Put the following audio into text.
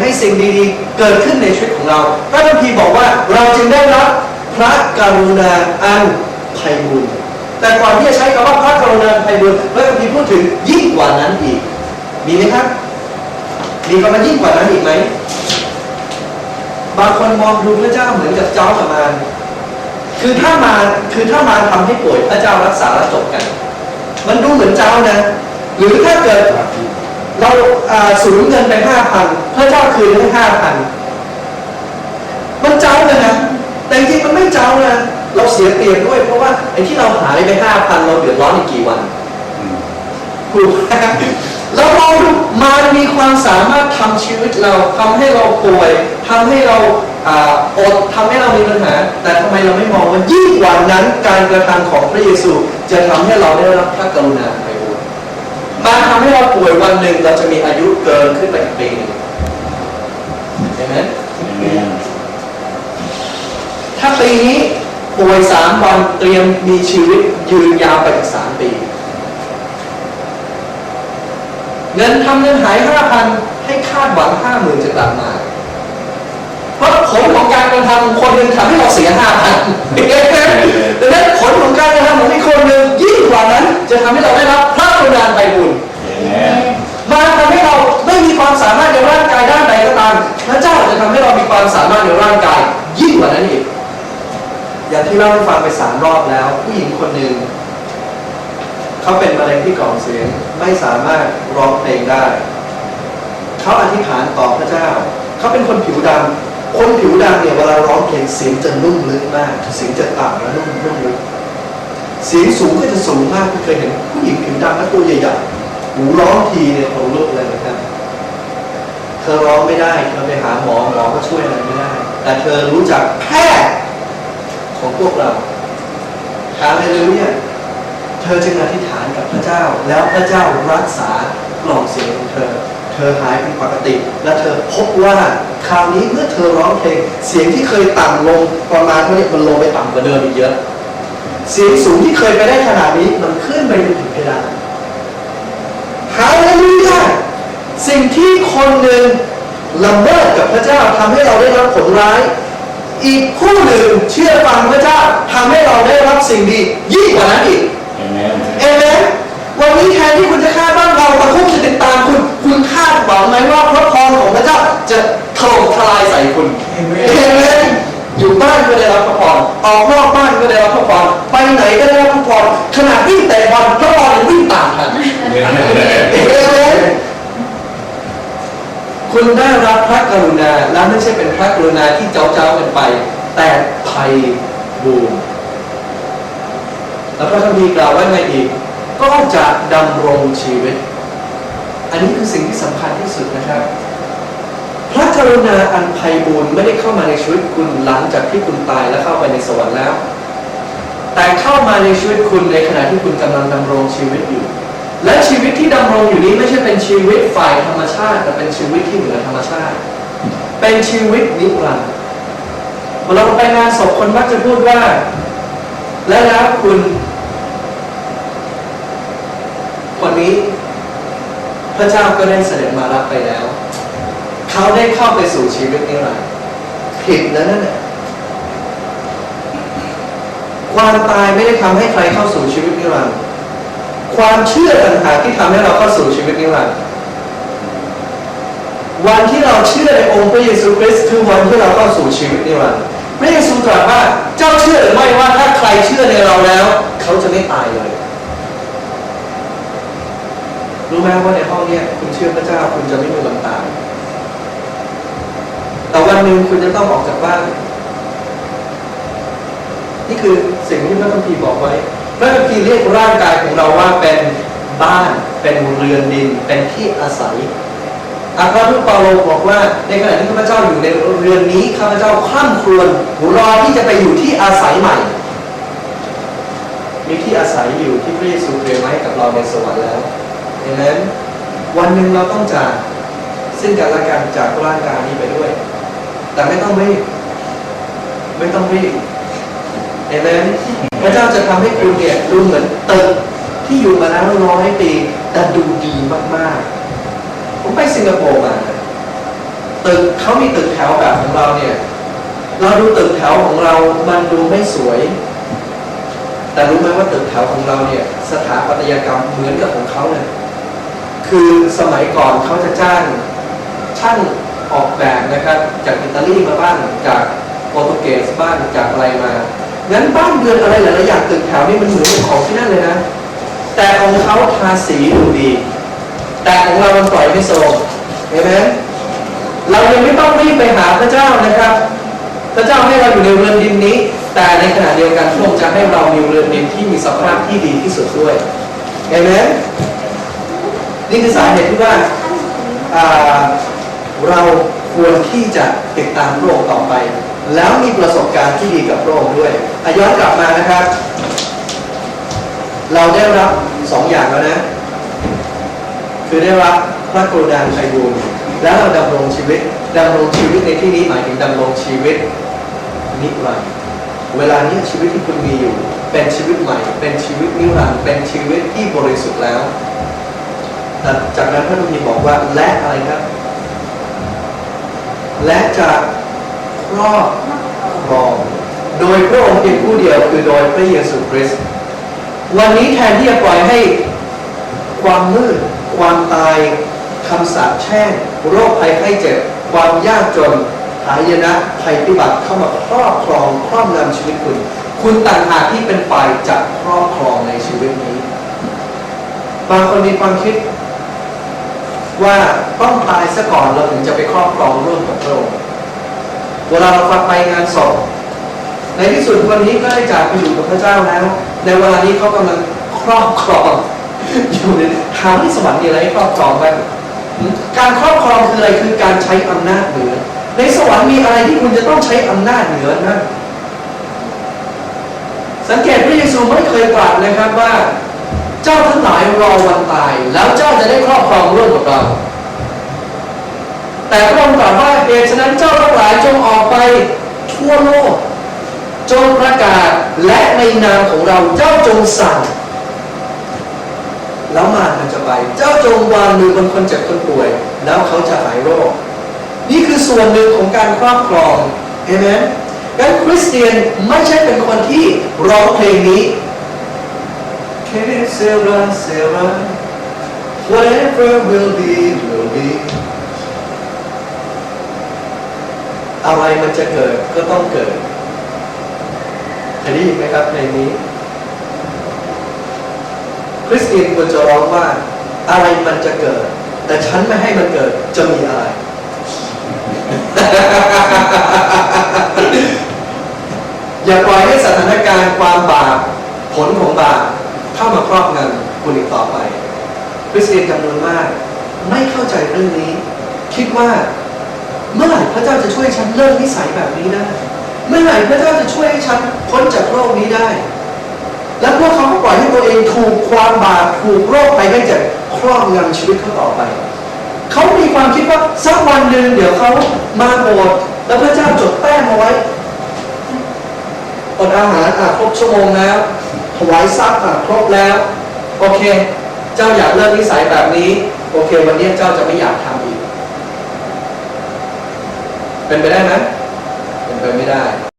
ให้สิ่งดีๆ เกิดขึ้นในชีวิตของเรา พระคัมภีร์บอกว่าเราจึงได้รับพระกรุณาอันไพบูลย์แต่ก่อนที่จะใช้คำว่าพระกรุณาอันไพบูลย์พระคัมภีร์พูดถึงยิ่งกว่านั้นอีก มีไหมครับ มีคำว่ายิ่งกว่านั้นอีกไหม บางคนมองดูพระเจ้าเหมือนกับเจ้าประมาณคือถ้ามาคือถ้ามาทำให้ป่วยพระเจ้ารักษาแล้วจบกัน มันดูเหมือนเจ้านะ หรือถ้าเกิด เราอ่าสูญเงินไปห้าพันพระเจ้าคืนให้ห้าพันมันเจ้าเลยนะ แต่จริงๆมันไม่เจ้านะ เราเสียเปรียบด้วย เพราะว่าไอ้ที่เราหายไปห้าพันเราเดือดร้อนอีกกี่วันถูกไหมแล้วเราดูมันมีความสามารถทำชีวิตเราทำให้เราป่วยทำให้เราอ่าอดทำให้เรามีปัญหา แต่ทำไมเราไม่มองว่ายิ่งกว่านั้นการกระทำของพระเยซู จะทำให้เราได้รับพระกรุณาไปบุญ มาทำให้เราป่วยวันหนึ่งเราจะมีอายุเกินขึ้นไปอีกปีหนึงเห็นไหมถ้าปีนี้ป่วยสามวันเตรียมมีชีวิตยืนยาวไปอีกสามปี เงินทำเงินหายห้าพันให้คาดหวังห้าหมื่นจะกลับมา เพราะผลของการกระทำคนหนึ่งทำให้เราเสียห้าพันดังนั้นผลของการกระทำของอีกคน เขาเป็นมะเร็งที่กล่องเสียงไม่สามารถร้องเพลงได้ เขาอธิษฐานต่อพระเจ้า เขาเป็นคนผิวดำคนผิวดำเนี่ยเวลาร้องเพลงเสียงจะนุ่มลึกมาก เสียงจะต่ำและนุ่มนุ่มลึกเสียงสูงก็จะสูงมากคุณเคยเห็นผู้หญิงผิวดำและตัวใหญ่ๆหูร้องทีเนี่ยขนลุกเลยนะครับเธอร้องไม่ได้เธอไปหาหมอหมอก็ช่วยอะไรไม่ได้ แต่เธอรู้จักแพทย์ของพวกเราหาอะไรเลยเนี่ย เธอจึงอธิษฐานกับพระเจ้า แล้วพระเจ้ารักษากล่องเสียงของเธอ เธอหายเป็นปกติ และเธอพบว่าคราวนี้เมื่อเธอร้องเพลง เสียงที่เคยต่ำลงประมาณเท่านี้มันลงไปต่ำกว่าเดิมอีกเยอะ เสียงสูงที่เคยไปได้ขนาดนี้มันขึ้นไปถึงเพดานฮาเลลูยาสิ่งที่คนหนึ่งละเมิดกับพระเจ้าทำให้เราได้รับผลร้าย อีกผู้หนึ่งเชื่อฟังพระเจ้าทำให้เราได้รับสิ่งดียิ่งกว่านั้นอีก เอเมนวันนี้แทนที่คุณจะคาดว่าเราตะคุ่มจะติดตามคุณ คุณคาดหวังไหมว่าพระพรของพระเจ้าจะถล่มทลายใส่คุณเอเมนอยู่บ้านก็ได้รับพระพรออกนอกบ้านก็ได้รับพระพรไปไหนก็ได้รับพระพรขณะวิ่งแต่บอลพระพรยังวิ่งตามทันเอเมนคุณได้รับพระกรุณาและไม่ใช่เป็นพระกรุณาที่เจ้าเจ้าๆกันไป แต่ไพบูรณ์ แล้วพระคัมภีร์กล่าวไว่าไงอีก ก็จะดำรงชีวิต อันนี้คือสิ่งที่สำคัญที่สุดนะครับ พระกรุณาอันไพบูรณ์ไม่ได้เข้ามาในชีวิตคุณหลังจากที่คุณตายและเข้าไปในสวรรค์แล้ว แต่เข้ามาในชีวิตคุณในขณะที่คุณกำลังดำรงชีวิตอยู่ และชีวิตที่ดำรงอยู่นี้ไม่ใช่เป็นชีวิตฝ่ายธรรมชาติ แต่เป็นชีวิตที่เหนือธรรมชาติ เป็นชีวิตนิรันดร์เวลาเราไปงานศพคนมักจะพูดว่า และแล้วคุณ ค นี้ พระเจ้าก็ได้เสด็จมารับไปแล้ว เขาได้เข้าไปสู่ชีวิตนิรันดร์ผิดนะนั่นแหละความตายไม่ได้ทำให้ใครเข้าสู่ชีวิตนิรันดร์ความเชื่อต่างหากที่ทำให้เราเข้าสู่ชีวิตนิรันดร์วันที่เราเชื่อในองค์พระเยซูคริสต์คือวันที่เราเข้าสู่ชีวิตนิรันดร์พระเยซูตรัสว่าเจ้าเชื่อหรือไม่ว่าถ้าใครเชื่อในเราแล้ว เขาจะไม่ตายเลย รู้ไหมว่าในห้องเนี้ยคุณเชื่อพระเจ้าคุณจะไม่มีวันตายแต่วันหนึ่งคุณจะต้องออกจากบ้าน นี่คือสิ่งที่พระคัมภีร์บอกไว้พระคัมภีร์เรียกร่างกายของเราว่าเป็นบ้าน เป็นเรือนดิน เป็นที่อาศัยอาพระทูตเปาโลบอกว่า ในขณะที่ข้าพเจ้าอยู่ในเรือนนี้ข้าพเจ้าคล่ำครวญรอที่จะไปอยู่ที่อาศัยใหม่ มีที่อาศัยอยู่ที่พระเยซูเตรียมไว้กับเราในสวรรค์แล้ว ดังนั้นวันหนึ่งเราต้องจากซึ่งกันและกันจากร่างกายนี้ไปด้วย แต่ไม่ต้องรีบไม่ต้องรีบเอเมนพระเจ้าจะทำให้คุณเนี่ยดูเหมือนตึกที่อยู่มาแล้วร้อยปีแต่ดูดีมากๆ ผมไปสิงคโปร์มาตึกเขามีตึกแถวแบบของเราเนี่ย เราดูตึกแถวของเรา มันดูไม่สวย แต่รู้ไหมว่าตึกแถวของเราเนี่ย สถาปัตยกรรมเหมือนกับของเขาเลย คือสมัยก่อนเขาจะจ้างช่างออกแบบนะครับ จากอิตาลีมาบ้างจากโปรตุเกสบ้างจากอะไรมางั้นบ้านเรือนอะไรหลายๆอย่างตึกแถวนี่มันเหมือนของที่นั่นเลยนะ แต่ของเขาทาสีดูดี แต่ของเรามันปล่อยไม่โซมเห็นไหมเรายังไม่ต้องรีบไปหาพระเจ้านะครับ พระเจ้าให้เราอยู่ในเรือนดินนี้ แต่ในขณะเดียวกันพระองค์จะให้เรามีเรือนดินที่มีสภาพที่ดีที่สุดด้วยเห็นไหม นี่คือสาเหตุที่ว่าเราควรที่จะติดตามพรคต่อไป แล้วมีประสบการณ์ที่ดีกับพรคด้วยอะย้อนกลับมานะครับ เราได้รับสองอย่างแล้วนะ คือได้รับพระกรุณาธิคุณแล้วเราดำรงชีวิตดำรงชีวิตในที่นี้หมายถึงดำรงชีวิตนิรันดร์เวลานี้ชีวิตที่คุณมีอยู่ เป็นชีวิตใหม่ เป็นชีวิตนิรันดร์เป็นชีวิตที่บริสุทธิ์แล้ว จากนั้นพระคัมภีบอกว่าและอะไรครับ และจะครอบครองโดยพระองค์เพียงผู้เดียวคือโดยพระเยซูคริสต์วันนี้แทนที่จะปล่อยให้ความมืด ความตายคำสาปแช่งโรคภัยไข้เจ็บ ความยากจน หายนะภัยพิบัติเข้ามาครอบครองครอบงำชีวิตคุณ คุณต่างหากที่เป็นฝ่ายจะครอบครองในชีวิตนี้ บางคนมีความคิด ว่าต้องตายซะก่อนเราถึงจะไปครอบครองร่วมกับพระองค์เวลาเราฟังไปงานศพในที่สุดวันนี้ก็ได้จากไปอยู่กับพระเจ้าแล้ว ในเวลานี้เขากำลังครอบครองอยู่ในทางที่สวรรค์มีอะไรครอบครองบ้างการครอบครองคืออะไรคือการใช้อำนาจเหนือ ในสวรรค์มีอะไรที่คุณจะต้องใช้อำนาจเหนือนะสังเกตพระเยซูไม่เคยตรัสนะครับว่า เจ้าทั้งหลายรอวันตาย แล้วเจ้าจะได้ครอบครองร่วมกับเรา แต่พระองค์ตรัสว่าเหตุฉะนั้นเจ้าทั้งหลายจงออกไปทั่วโลก จงประกาศและในนามของเราเจ้าจงสั่งแล้วมารมันจะไป เจ้าจงวางมือบนคนเจ็บคนป่วย แล้วเขาจะหายโรค นี่คือส่วนหนึ่งของการครอบครองเอเมนงั้นคริสเตียนไม่ใช่เป็นคนที่ร้องเพลงนี้ เคเซราเซรา whatever will be will be อะไรมันจะเกิดก็ต้องเกิดเคยได้ยินไหมครับเพลงนี้ คริสเตียนควรจะร้องว่า อะไรมันจะเกิด แต่ฉันไม่ให้มันเกิดจะมีอะไร อย่าปล่อยให้สถานการณ์ความบาปผลของบาป เข้ามาครอบงำคุณอีกต่อไปคริสเตียนจำนวนมากไม่เข้าใจเรื่องนี้ คิดว่าเมื่อไหร่พระเจ้าจะช่วยฉันเลิกนิสัยแบบนี้ได้เมื่อไหร่พระเจ้าจะช่วยให้ฉันพ้นจากโรคนี้ได้ แล้วพวกเขาก็ปล่อยให้ตัวเองถูกความบาปถูกโรคภัยไข้จ็บครอบงำชีวิตเขาต่อไปเขามีความคิดว่าสักวันหนึ่งเดี๋ยวเขามาโบสถ์แล้วพระเจ้าจดแต้มเอาไว้อดอาหารอะครบชั่วโมงแล้ว ถวายทรัพย์ครบแล้ว โอเค เจ้าอยากเลิกนิสัยแบบนี้ โอเค วันนี้เจ้าจะไม่อยากทำอีก เป็นไปได้ไหมเป็นไปไม่ได้